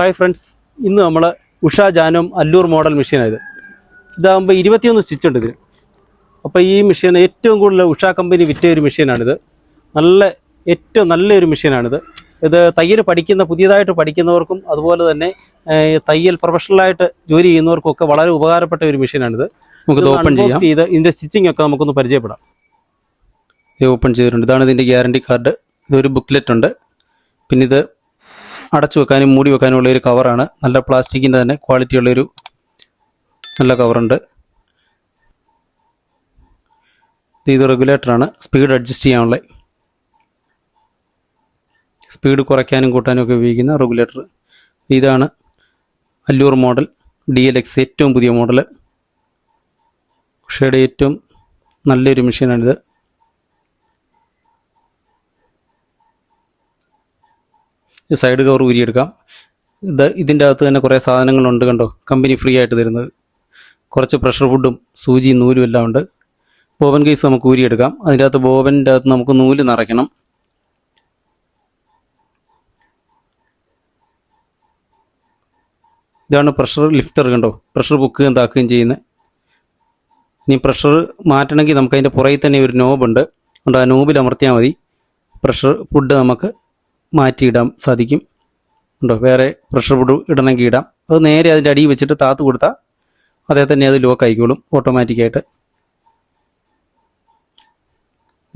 Hi friends ഇന്ന് നമ്മൾ ഉഷ ജാനും അല്ലൂർ model മെഷീനായത് ഇതാകുമ്പോൾ ഇരുപത്തിയൊന്ന് സ്റ്റിച്ച് ഉണ്ട് ഇതിന് അപ്പോൾ ഈ മെഷീൻ ഏറ്റവും കൂടുതൽ ഉഷ കമ്പനി വിറ്റ ഒരു മെഷീനാണിത് നല്ല ഏറ്റവും നല്ലൊരു മെഷീനാണിത് ഇത് തയ്യൽ പഠിക്കുന്ന പുതിയതായിട്ട് പഠിക്കുന്നവർക്കും അതുപോലെ തന്നെ തയ്യൽ പ്രൊഫഷണലായിട്ട് ജോലി ചെയ്യുന്നവർക്കും ഒക്കെ വളരെ ഉപകാരപ്പെട്ട ഒരു മെഷീനാണിത് നമുക്ക് ഓപ്പൺ ചെയ്യാം. ചെയ്ത് ഇതിന്റെ സ്റ്റിച്ചിങ് ഒക്കെ നമുക്കൊന്ന് പരിചയപ്പെടാം. ഇത് ഓപ്പൺ ചെയ്തിട്ടുണ്ട്. ഇതാണ് ഇതിന്റെ ഗ്യാരണ്ടി കാർഡ് ഇതൊരു ബുക്ക്ലെറ്റ് ഉണ്ട്. പിന്നെ ഇത് അടച്ചു വെക്കാനും മൂടി വെക്കാനും ഉള്ള ഒരു കവറാണ്. നല്ല പ്ലാസ്റ്റിക്കിന്റെ തന്നെ ക്വാളിറ്റി ഉള്ളൊരു നല്ല കവറുണ്ട്. ഇത് റെഗുലേറ്ററാണ്. സ്പീഡ് അഡ്ജസ്റ്റ് ചെയ്യാനുള്ള സ്പീഡ് കുറയ്ക്കാനും കൂട്ടാനും ഒക്കെ ഉപയോഗിക്കുന്ന റെഗുലേറ്റർ. ഇതാണ് Allure model D L X ഏറ്റവും പുതിയ മോഡൽ ഉഷയുടെ ഏറ്റവും നല്ലൊരു മെഷീനാണിത്. Side cover ഊരിയെടുക്കാം. ഇത് ഇതിന്റെ അകത്ത് തന്നെ കുറേ സാധനങ്ങളുണ്ട് കണ്ടോ? കമ്പനി ഫ്രീ ആയിട്ട് തരുന്നത്. കുറച്ച് പ്രഷർ ഫുഡും സൂചിയും നൂലും എല്ലാം ഉണ്ട്. ബോബൻ കേസ് നമുക്ക് ഊരിയെടുക്കാം. അതിന്റെ അകത്ത് ബോബന്റെ അകത്ത് നമുക്ക് നൂൽ നിറയ്ക്കണം. ഇതാണ് പ്രഷർ ലിഫ്റ്റർ കണ്ടോ? പ്രഷർ ബുക്കുകയും താക്കുകയും ചെയ്യുന്നത്. ഇനി പ്രഷർ മാറ്റണമെങ്കിൽ നമുക്ക് അതിന്റെ പുറകിൽ തന്നെ ഒരു നോബുണ്ട് അതുകൊണ്ട് ആ നോബിൽ അമർത്തിയാൽ മതി. പ്രഷർ ഫുഡ് നമുക്ക് മാറ്റിയിടാൻ സാധിക്കും. ഉണ്ടോ? വേറെ പ്രഷർ ബോർഡ് ഇടണമെങ്കിൽ ഇടാം. അത് നേരെ അതിന്റെ അടിയിൽ വെച്ചിട്ട് താത്ത് കൊടുത്താൽ അതേ തന്നെ അത് ലോക്ക് ആയിക്കോളും ഓട്ടോമാറ്റിക്കായിട്ട്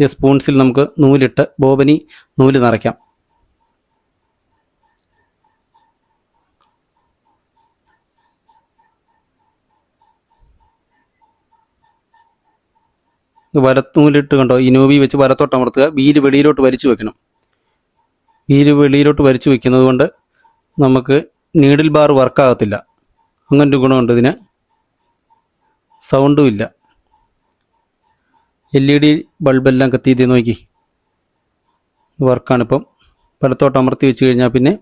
ഈ സ്പൂൺസിൽ നമുക്ക് നൂലിട്ട് ബോബനി നൂൽ നിറയ്ക്കാം. വരത്തൂലിട്ട് കണ്ടോ? ഇനോവി വെച്ച് വരത്തോട്ട് അമർത്തുക വീൽ വെളിയിലോട്ട് വലിച്ചു വെക്കണം. വീൽ വെളിയിലോട്ട് വരച്ച് വെക്കുന്നത് കൊണ്ട് നമുക്ക് നീഡിൽ ബാർ വർക്കാകത്തില്ല അങ്ങനൊരു ഗുണമുണ്ട് ഇതിന്. സൗണ്ടും ഇല്ല. എൽ ഇ ഡി ബൾബെല്ലാം കത്തിയത് നോക്കി. വർക്കാണിപ്പം പലത്തോട്ട് അമർത്തി വെച്ച് കഴിഞ്ഞാൽ പിന്നെ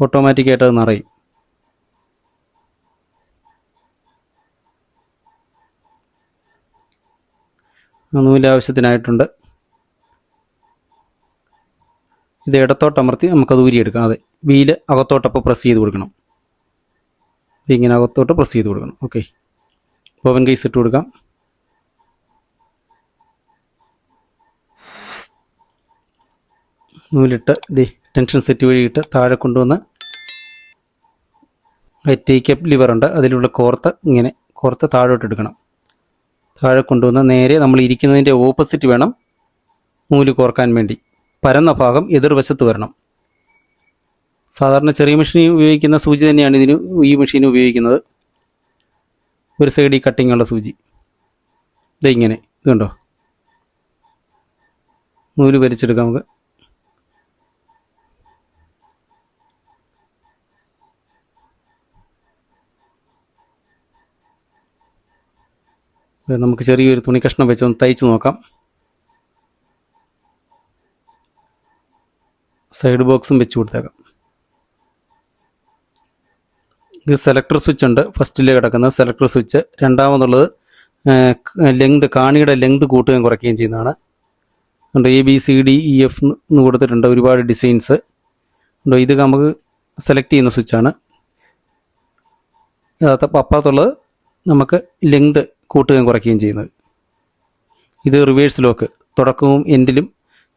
ഓട്ടോമാറ്റിക്കായിട്ട് അത് നിറയും. ആ നൂൽ ആവശ്യത്തിനായിട്ടുണ്ട് ഇത് ഇടത്തോട്ട് അമർത്തി നമുക്കത് ഊരിയെടുക്കാം. അതെ വീൽ അകത്തോട്ടപ്പോൾ പ്രസ് ചെയ്ത് കൊടുക്കണം. ഇതിങ്ങനെ അകത്തോട്ട് പ്രസ് ചെയ്ത് കൊടുക്കണം. ഓക്കെ ഓവൻ കേസ് ഇട്ട് കൊടുക്കാം. നൂലിട്ട് ഇത് ടെൻഷൻ സെറ്റ് വഴിയിട്ട് താഴെ കൊണ്ടുവന്ന് ടേക്കപ്പ് ലിവർ ഉണ്ട്. അതിലുള്ള കോർത്ത് ഇങ്ങനെ കോർത്ത് താഴോട്ട് എടുക്കണം. താഴെ കൊണ്ടുവന്ന് നേരെ നമ്മൾ ഇരിക്കുന്നതിന്റെ ഓപ്പോസിറ്റ് വേണം നൂൽ കോർക്കാൻ വേണ്ടി. പരന്ന ഭാഗം എതിർവശത്ത് വരണം. സാധാരണ ചെറിയ മെഷീൻ ഉപയോഗിക്കുന്ന സൂചി തന്നെയാണ് ഇതിന് ഈ മെഷീൻ ഉപയോഗിക്കുന്നത്. ഒരു സൈഡിൽ കട്ടിംഗ് ഉള്ള സൂചി. ഇതിങ്ങനെ ഇത് കണ്ടോ? നൂൽ വലിച്ചെടുക്കാം നമുക്ക്. നമുക്ക് ചെറിയൊരു തുണി കഷ്ണം വെച്ച് ഒന്ന് തയ്ച്ച് നോക്കാം. സൈഡ് ബോക്സും വെച്ച് കൊടുത്തേക്കാം. ഇത് സെലക്ടർ സ്വിച്ച് ഉണ്ട്. ഫസ്റ്റിൽ കിടക്കുന്ന സെലക്ടർ സ്വിച്ച് രണ്ടാമതുള്ളത് ലെങ്ത് കാണിയുടെ ലെങ്ത് കൂട്ടുകയും കുറയ്ക്കുകയും ചെയ്യുന്നതാണ്. ഉണ്ട് A B C D E F എന്ന് കൊടുത്തിട്ടുണ്ട്. ഒരുപാട് ഡിസൈൻസ് ഉണ്ട് ഇത് നമുക്ക് സെലക്ട് ചെയ്യുന്ന സ്വിച്ചാണ് അപ്പുറത്തുള്ളത് നമുക്ക് ലെങ്ത് കൂട്ടുകയും കുറയ്ക്കുകയും ചെയ്യുന്നത്. ഇത് റിവേഴ്സ് ലോക്ക് തുടക്കവും എൻഡിലും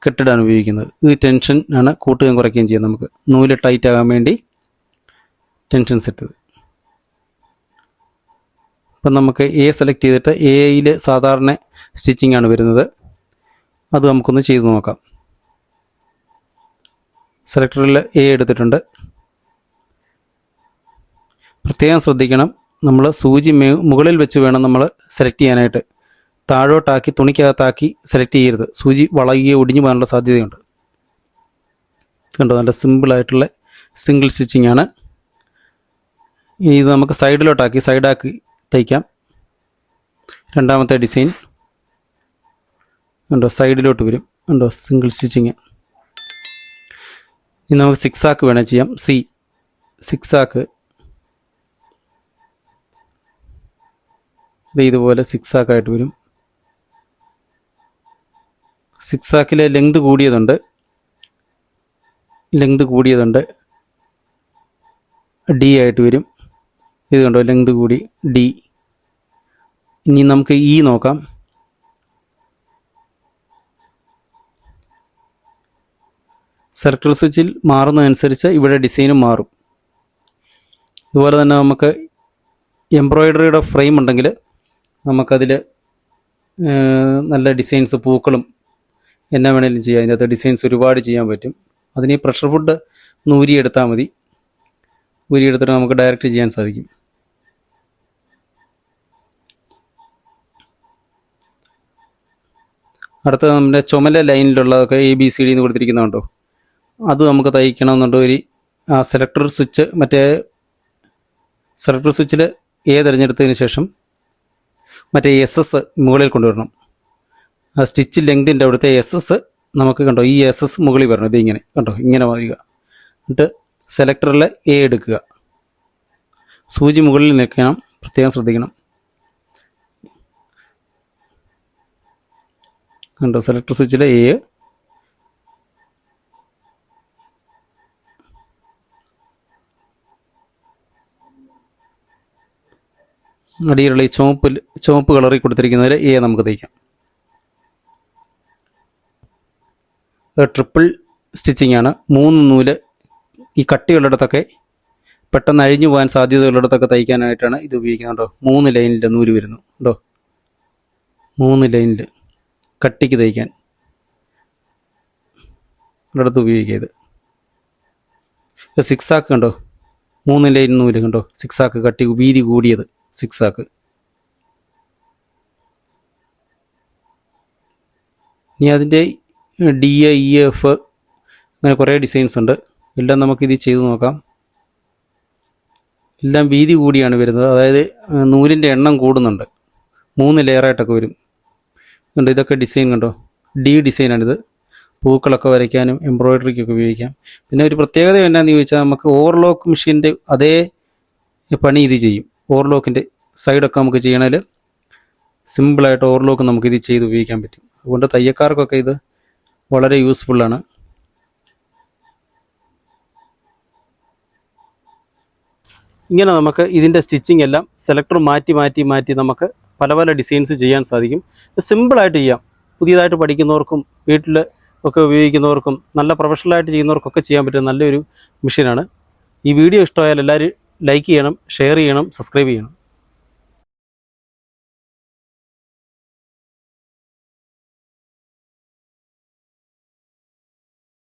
കെട്ടിടാൻ ഉപയോഗിക്കുന്നത്. ഇത് ടെൻഷൻ ആണ് കൂട്ടുകയും കുറയ്ക്കുകയും ചെയ്യുന്നത് നമുക്ക്. നൂൽ ടൈറ്റ് ആകാൻ വേണ്ടി ടെൻഷൻ സെറ്റ് ഇപ്പം നമുക്ക് എ സെലക്ട് ചെയ്തിട്ട് എയിൽ സാധാരണ സ്റ്റിച്ചിങ് ആണ് വരുന്നത്. അത് നമുക്കൊന്ന് ചെയ്തു നോക്കാം. സെലക്ടറിൽ എ എടുത്തിട്ടുണ്ട്. പ്രത്യേകം ശ്രദ്ധിക്കണം. നമ്മൾ സൂചി മുകളിൽ വെച്ച് വേണം നമ്മൾ സെലക്ട് ചെയ്യാനായിട്ട്. താഴോട്ടാക്കി തുണിക്കകത്താക്കി സെലക്ട് ചെയ്യരുത്. സൂചി വളയുകയോ ഒടിഞ്ഞു പോകാനുള്ള സാധ്യതയുണ്ട്. കണ്ടോ? നല്ല സിമ്പിളായിട്ടുള്ള സിംഗിൾ സ്റ്റിച്ചിങ് ആണ്. ഇനി ഇത് നമുക്ക് സൈഡിലോട്ടാക്കി സൈഡാക്കി തയ്ക്കാം. രണ്ടാമത്തെ ഡിസൈൻ ഉണ്ടോ സൈഡിലോട്ട് വരും. ഉണ്ടോ സിംഗിൾ സ്റ്റിച്ചിങ് ഇനി നമുക്ക് സിക്സ് ആക്ക് വേണേൽ ചെയ്യാം. സി സിക്സ് ആക്ക് ഇത് ഇതുപോലെ സിക്സ് ആക്കായിട്ട് വരും. സിക്സ് ആക്കിലെ ലെങ്ത് കൂടിയതുണ്ട്. ലെങ്ത് കൂടിയതുണ്ട്. ഡി ആയിട്ട് വരും. ഇത് കണ്ടോ ലെങ്ത് കൂടി ഡി. ഇനി നമുക്ക് ഇ നോക്കാം. സർക്കിൾ സ്വിച്ചിൽ മാറുന്നതനുസരിച്ച് ഇവിടെ ഡിസൈനും മാറും. അതുപോലെ തന്നെ നമുക്ക് എംബ്രോയിഡറിയുടെ ഫ്രെയിം ഉണ്ടെങ്കിൽ നമുക്കതിൽ നല്ല ഡിസൈൻസ് പൂക്കളും എന്നാ വേണേലും ചെയ്യാം. അതിന്റെ അകത്ത് ഡിസൈൻസ് ഒരുപാട് ചെയ്യാൻ പറ്റും. അതിന് പ്രഷർ ഫുഡ് ഒന്ന് ഊരിയെടുത്താൽ മതി. ഊരിയെടുത്തിട്ട് നമുക്ക് ഡയറക്റ്റ് ചെയ്യാൻ സാധിക്കും. അടുത്ത നമ്മുടെ ചുമല ലൈനിലുള്ളതൊക്കെ എ ബി സി ഡി എന്ന് കൊടുത്തിരിക്കുന്നുണ്ടോ? അത് നമുക്ക് തയ്ക്കണമെന്നുണ്ടോ ഒരു ആ സെലക്ടർ സ്വിച്ച് മറ്റേ സെലക്ടർ സ്വിച്ചിൽ എ തിരഞ്ഞെടുത്തതിന് ശേഷം മറ്റേ എസ് എസ് മുകളിൽ കൊണ്ടുവരണം. സ്റ്റിച്ച് ലെങ്തിന്റെ അവിടുത്തെ എസ് എസ് നമുക്ക് കണ്ടോ? ഈ എസ് എസ് മുകളിൽ വരണം. ഇത് ഇങ്ങനെ കണ്ടോ? ഇങ്ങനെ വരിക എന്നിട്ട് സെലക്ടറിൽ എ എടുക്കുക. സൂചി മുകളിൽ നിൽക്കണം. പ്രത്യേകം ശ്രദ്ധിക്കണം. കണ്ടോ? സെലക്ടർ സ്വിച്ചിലെ എ അടിയിലുള്ള ഈ ചുവപ്പിൽ ചുവപ്പ് കളറിൽ കൊടുത്തിരിക്കുന്നതിൽ എ നമുക്ക് തയ്ക്കാം. ട്രിപ്പിൾ സ്റ്റിച്ചിങ് ആണ്. മൂന്ന് നൂൽ. ഈ കട്ടിയുള്ളിടത്തൊക്കെ പെട്ടെന്ന് അഴിഞ്ഞു പോകാൻ സാധ്യതയുള്ളിടത്തൊക്കെ തയ്ക്കാനായിട്ടാണ് ഇത് ഉപയോഗിക്കുന്നത് കേട്ടോ. മൂന്ന് ലൈനിന്റെ നൂൽ വരുന്നു കേട്ടോ. മൂന്ന് ലൈനിൽ കട്ടിക്ക് തയ്ക്കാൻ. ഒരിടത്ത് ഉപയോഗിക്കുക ഇത് സിക്സ് ആക്ക് കണ്ടോ? മൂന്ന് ലൈൻ നൂൽ കണ്ടോ? സിക്സ് ആക്ക് കട്ടി വീതി കൂടിയത് സിക്സ് ആക്ക് ഇനി അതിന്റെ ഡി എ ഇ എഫ് അങ്ങനെ കുറേ ഡിസൈൻസ് ഉണ്ട്. എല്ലാം നമുക്കിത് ചെയ്ത് നോക്കാം. എല്ലാം വീതി കൂടിയാണ് വരുന്നത്. അതായത് നൂലിന്റെ എണ്ണം കൂടുന്നുണ്ട്. മൂന്ന് ലെയറായിട്ടൊക്കെ വരും. കണ്ടോ ഇതൊക്കെ ഡിസൈൻ കണ്ടോ? ഡി ഡിസൈനാണിത് പൂക്കളൊക്കെ വരയ്ക്കാനും എംബ്രോയിഡറിക്കൊക്കെ ഉപയോഗിക്കാം. പിന്നെ ഒരു പ്രത്യേകത എന്നാന്ന് ചോദിച്ചാൽ നമുക്ക് ഓവർലോക്ക് മെഷീന്റെ അതേ പണി ഇത് ചെയ്യും. ഓവർലോക്കിന്റെ സൈഡൊക്കെ നമുക്ക് ചെയ്യണമെങ്കിൽ സിമ്പിളായിട്ട് ഓവർലോക്ക് നമുക്ക് ഇത് ചെയ്ത് ഉപയോഗിക്കാൻ പറ്റും. അതുകൊണ്ട് തയ്യക്കാർക്കൊക്കെ ഇത് വളരെ യൂസ്ഫുള്ളാണ് ഇങ്ങനെ നമുക്ക് ഇതിന്റെ സ്റ്റിച്ചിങ് എല്ലാം സെലക്ടർ മാറ്റി മാറ്റി മാറ്റി നമുക്ക് പല പല ഡിസൈൻസ് ചെയ്യാൻ സാധിക്കും. സിമ്പിളായിട്ട് ചെയ്യാം. പുതിയതായിട്ട് പഠിക്കുന്നവർക്കും വീട്ടിൽ ഒക്കെ ഉപയോഗിക്കുന്നവർക്കും നല്ല പ്രൊഫഷണലായിട്ട് ചെയ്യുന്നവർക്കൊക്കെ ചെയ്യാൻ പറ്റുന്ന നല്ലൊരു മെഷീനാണ് ഈ വീഡിയോ ഇഷ്ടമായാൽ എല്ലാവരും ലൈക്ക് ചെയ്യണം ഷെയർ ചെയ്യണം സബ്സ്ക്രൈബ് ചെയ്യണം.